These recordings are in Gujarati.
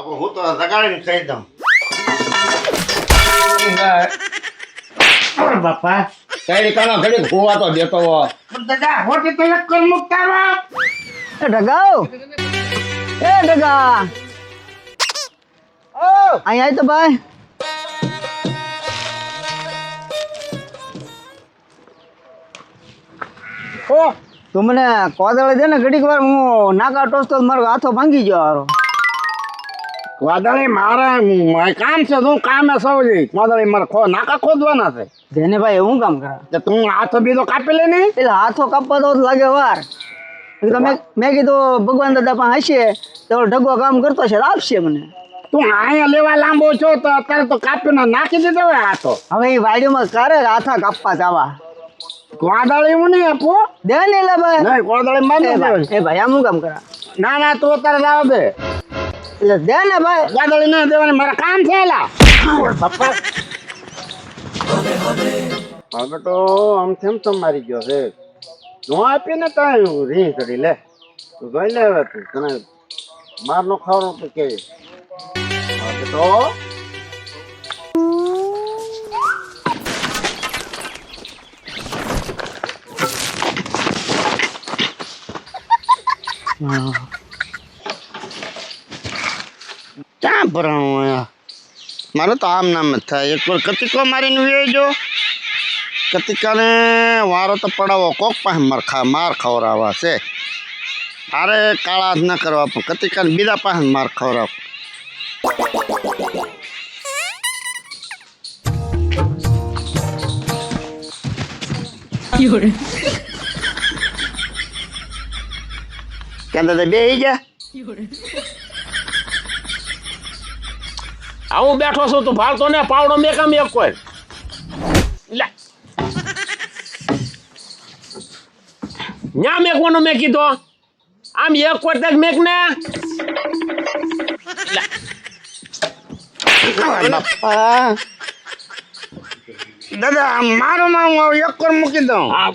બાપુ હું તો લગાડીને કહી દઉં. બાપા કઈ કાનો ઘડી ખોવા તો દેતો હો. પણ દાદા હોટી તો કર મુકતા એ એ ઢગા અહીંયા આય તો ભાઈ. ઓ! તું મને કોદળ દે ને ઘડીક વાર હું નાકા ટોસતો મારો હાથો ભાંગી ગયો હારો. વાદળી મારે કામ છે શું હે સૌજી વાદળી મારે ખો નાકા ખોદવાના છે. જેને ભાઈ એવું કામ કરે? તે હાથ બીજો કાપી લે ને? એટલે હાથો કાપવા તો લાગે વાર. એટલે મેં મેં કીધું ભગવાન દાદા પણ હશે તો ઢગો કામ કરતો છે આપશે મને. તું અહીંયા લેવા લાંબો છો તો અત્યારે તો કાપીને નાખી દીધો હોય હાથો. હવે એ વાડીમાં કરે હાથા કાપવા જવા. વાદળી હું નહીં આપો? દે ને એટલે ભાઈ. નહીં વાદળી માં એ ભાઈ આમ કામ કરા? ના ના તું અત્યારે લાવ દે. એટલે દે ને ભાઈ. ગાદળી ના દેવાની મારા કામ છે એલા. પપ્પા હવે તો આમ તેમ તો મારી ગયો છે? હું આપીને તો રીહ કરી લે. તું જોઈ લે હવે તું તને માર નો ખાવાનું તો કે હવે તો ક્યાં ભરાણું અહીંયા મારે તો આમ નામ જ થાય એક વાર કતિકો મારીને વેજો કતિકાને વારો તો પડાવો કોક પાસે માર ખા માર ખવડાવવા છે અરે કાળા જ ન કરવા પણ કતિકાને બીજા પાસે માર ખવડાવ ક્યાં દાદા બે ગયા આ હું બેઠો છું તું ભાળતો ને પાવડો મેકામ એક કોઈ લે. ન્યા મેકવાનો મેં કીધો. આમ એક કોઈ તક મેક ને. દાદા મારો નામ એક કોર મૂકી દઉં. આ.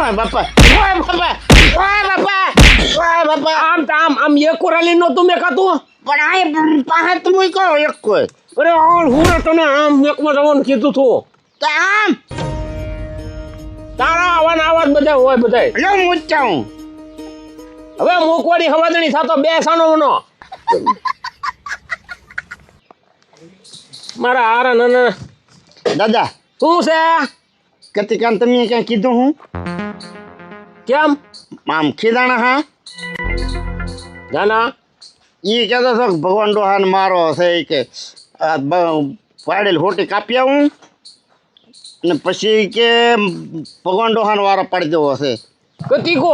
ઓય બાપા ઓય બાપા ઓય બાપા ઓય બાપા આમ તો આમ આમ એક કોરાલી નો તું મેકાતું પણ આ પાસે તો મૂકો એક કોઈ. અરે આ હું તને આમ મેકમાં જવાનું કીધું તું. તો આમ? તારા આવાના આવાજ બધા હોય બધા લો મૂચા હું હવે મૂકવાડી હવાદણી થતો બે સાનો નો મારા હારા નાના. દાદા શું છે? કતિકાન તમે ક્યાં કીધું હું? કેમ? આમ ખીદાણા હા? જાના એ કહેતો હતો કે ભગવાન ડોહાન મારો છે કે પાડેલ હોટી કાપી આવું. ને પછી કે ભગવાન ડોહાન વારો પાડી દેવો છે. કતિકો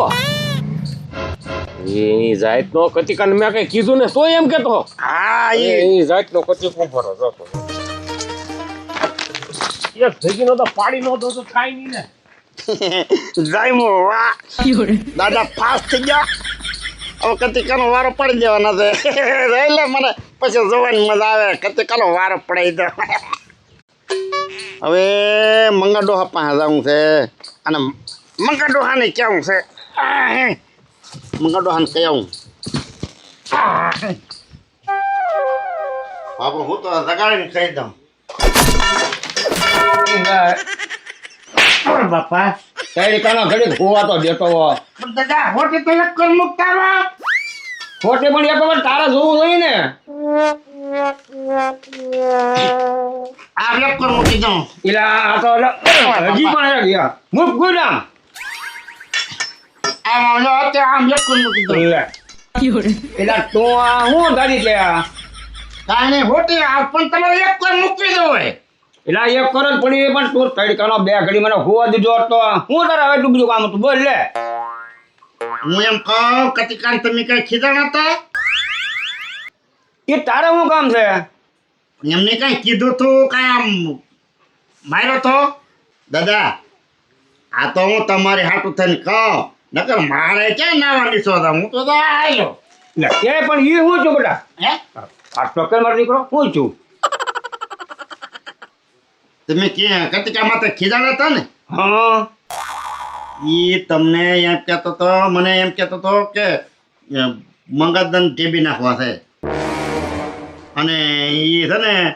એની જાત નો કતિકાને મેં કઈ કીધું ને તો એમ કેતો. હા એની જાત નો કતિકો ભરો જતો એક ભેગી નો તો પાડી નો તો થાય નહીં ને. જાયમો વાહ દાદા ફાસ્ટ થઈ ગયા હવે કતિકાનો વારો પડી દેવાનો છે એટલે મને પછી જોવાની મજા આવે કતિકાનો વારો પડાઈ દો હવે મંગા ડોહા પાસે જવું છે અને મંગા ડોહાને કેવું છે આહ, મંગા ડોહાને કહ્યું બાપુ હું તો લગાડીને ખાઈ દઉં બાપા. કઈ કાનો ઘડી ખોવા તો દેતો હો. પણ દાદા હોટી તો એક કર મુકતા ખોટે પણ એક વાર તારા જોવું જોઈએ ને. આ એક કર મૂકી દઉં. એલા આ તો હજી પણ ગયા મુક ગુલામ. આમ લો આમ એક કર મૂકી દઉં. એલા તું આ હું ગાડી લે કાંઈ હોટી આ પણ તમારે એક કર મૂકી દો હોય. એલા એક કરો જ પડી પણ તું તડકાનો બે ઘડી મને હોવા દીધો હોત. તો હું તારા હવે એટલું બીજું કામ હતું બોલ લે. હું એમ કહું કતિકાન તમે કઈ ખીધા નતા એ તારે શું કામ છે? એમને કઈ કીધું તું કઈ આમ માર્યો તો? દાદા આ તો હું તમારી હાટું થઈને કહું નકર મારે ક્યાં નાવાની શોધા હું તો આવ્યો લે એ પણ એ હું છું બેટા. હે? આ ટોકર મારો દીકરો હું છું? તમે કે કતિકા માતા ખીજાણા હતા ને? હા. એ તમને એમ કહેતો તો મને એમ કહેતો તો કે મંગળદન ટેબી નાખવા છે. અને એ છે ને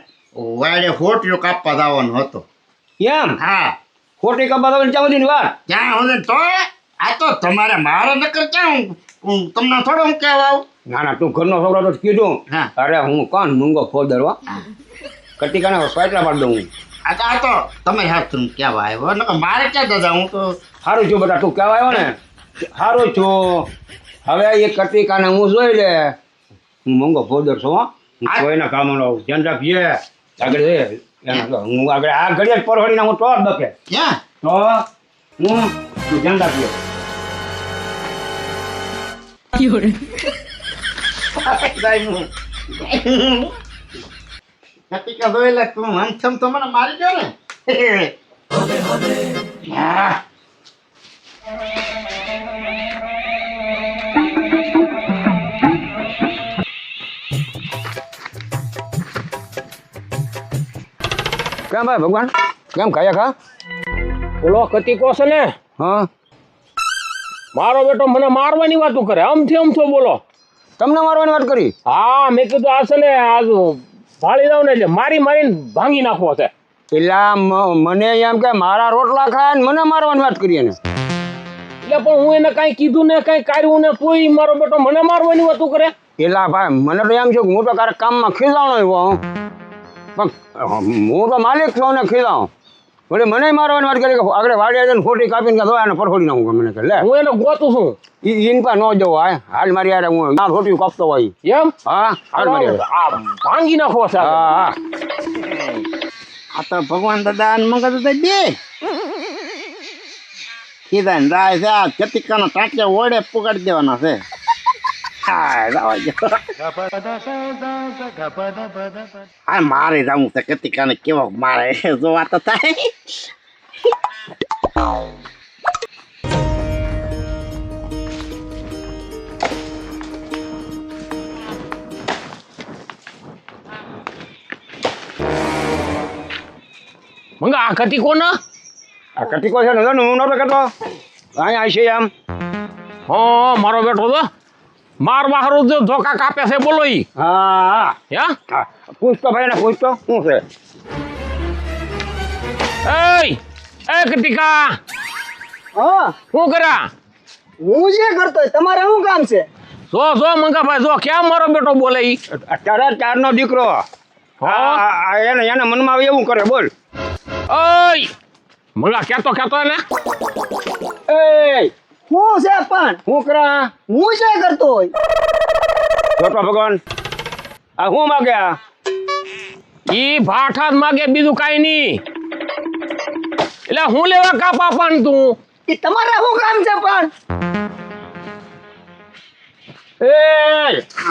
વાડે હોટીઓ કાપવા જવાનો હતો. એમ? હા. ખોટી કાપવા જવાની ત્યાં બધી વાત? ક્યાં હું તો આ તો તમારે મારે નકર ક્યાં હું- તમને થોડો હું કહેવા આવું? ના ના તું ઘરનો છોકરો તો કીધું. અરે હું કોણ મૂંગો ખોદરવા હો. કટિકાને પાટલા પાડી દઉં હું. આ તો આ તો તમે હાથ કહેવા આવ્યો નકર મારે ક્યાં દાદા હું તો સારું છું બધા તું કહેવા આવ્યો ને? સારું છું. હવે એ કટિકાને હું જોઈ લે. હું મોંઘો ફોદર છું કોઈના કામનો ધ્યાન રાખીએ. આગળ હું આગળ આ ઘડીએ જ પરવડીને હું તો જ બકે ક્યાં? તો હું તું ધ્યાન રાખીએ. કટિકા જોયેલા તું હંથમ તો મને મારી ગયો ને. હા. કેમ ભાઈ ભગવાન? કેમ ખાયા ખા? ઓલો કતિકો છે ને હા. મારો બેટો મને મારવાની વાતો કરે. આમથી આમથો બોલો. તમને મારવાની વાત કરી? હા મેં કીધું આ છે ને આજ ભાળી દઉં ને એટલે મારી મારીને ભાંગી નાખવો છે. એટલે મને એમ કે મારા રોટલા ખાય ને મને મારવાની વાત કરીએ ને. એટલે પણ હું એને કાંઈ કીધું ને કાંઈ કાઢ્યું ને કોઈ મારો બેટો મને મારવાની વાતું કરે. એટલે ભાઈ મને તો એમ છે કે હું તો ક્યારેક કામમાં ખીજાણો એવો હું. પણ હું તો માલિક છું ને ખીજાઉં વળી મને મારવાની વાત કરી કે આગળ વાડી જઈને ખોટી કાપીને કે ધોયા ને પરખોડી નાખું મને કે લે. હું એને ગોતું છું. ઈ ઈન પા ન જવો હાય હાલ મારી યાર હું ના ખોટી કાપતો હોય. એમ? હા હાલ મારી. આ ભાંગી નાખો છે આ. હા હા. આ તો ભગવાન દાદા ને મંગળ દાદા બે. કીધા ને રાય છે આ કતિકાનો ટાંટિયા ઓળે પુગાડી દેવાના છે. હા રાવા જો. હા મારે જાવું છે કતિકાને કેવો મારે જોવા તો થાય મંગા આ કતિકો ના આ કટીકો છે ને હું નતો કહેતો અહીંયા છે આમ હા મારો બેટો તો મારવા હારું જો ધોકા કાપે છે બોલો ઈ. હા. હા? પૂછતો ભાઈ ને પૂછતો શું છે? એય એ કતિકા હા. શું કરા હું જે કરતો તમારે શું કામ છે? જો જો મંગાભાઈ જો કેમ મારો બેટો બોલે ઈ? અત્યારે ચારનો દીકરો. હા? એને એને મનમાં આવે એવું કરે બોલ. ઓય મંગા કેતો કેતો ને એ હું છે પણ? મુકરા હું છે કરતો હોય? ગોટવા ભગવાન. આ હું માગ્યા ઈ ભાઠા જ માગે બીજું કાઈ નહીં. એટલે હું લેવા કાપા પણ તું? એ તમારે શું કામ છે પણ? એ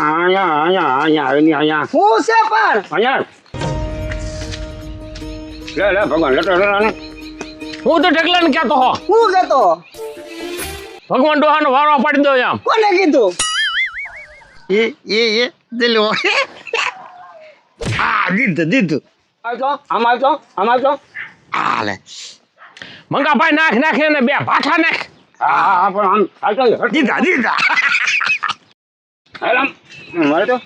આયા અહીંયા અહીંયા એની આયા હું છે પણ? આયા લે લે ભગવાન લટો લટો હું તો ઢગલા ને કહેતો હો. હું કહેતો ભગવાન ડોહાનો વારો પાડી દો એમ. કોને કીધું? એ એ એ દિલો. આ દીધું દીધું. આવજો આમ આવજો આમ આવજો. હા લે મંગાભાઈ નાખ નાખ ને બે ભાઠા નાખ. હા હા પણ આમ આવજો દીધા દીધા. હાલ મારે તો?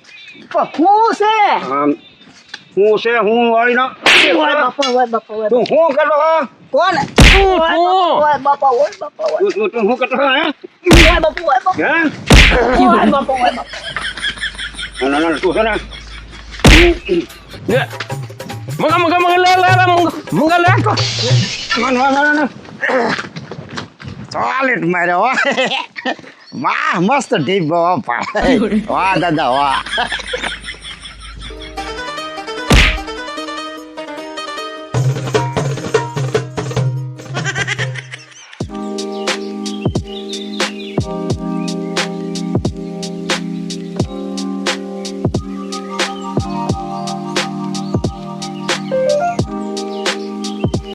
હું છે? આમ હું છે હું વાળી ના બાપા બાપા તું હું કરો કોણ તું તું બાપા ઓય બાપા ઓય તું હું કરતો હે ઓય બાપા ટોયલેટ માર્યો વાહ મસ્ત ઢીપ વાહ દાદા વાહ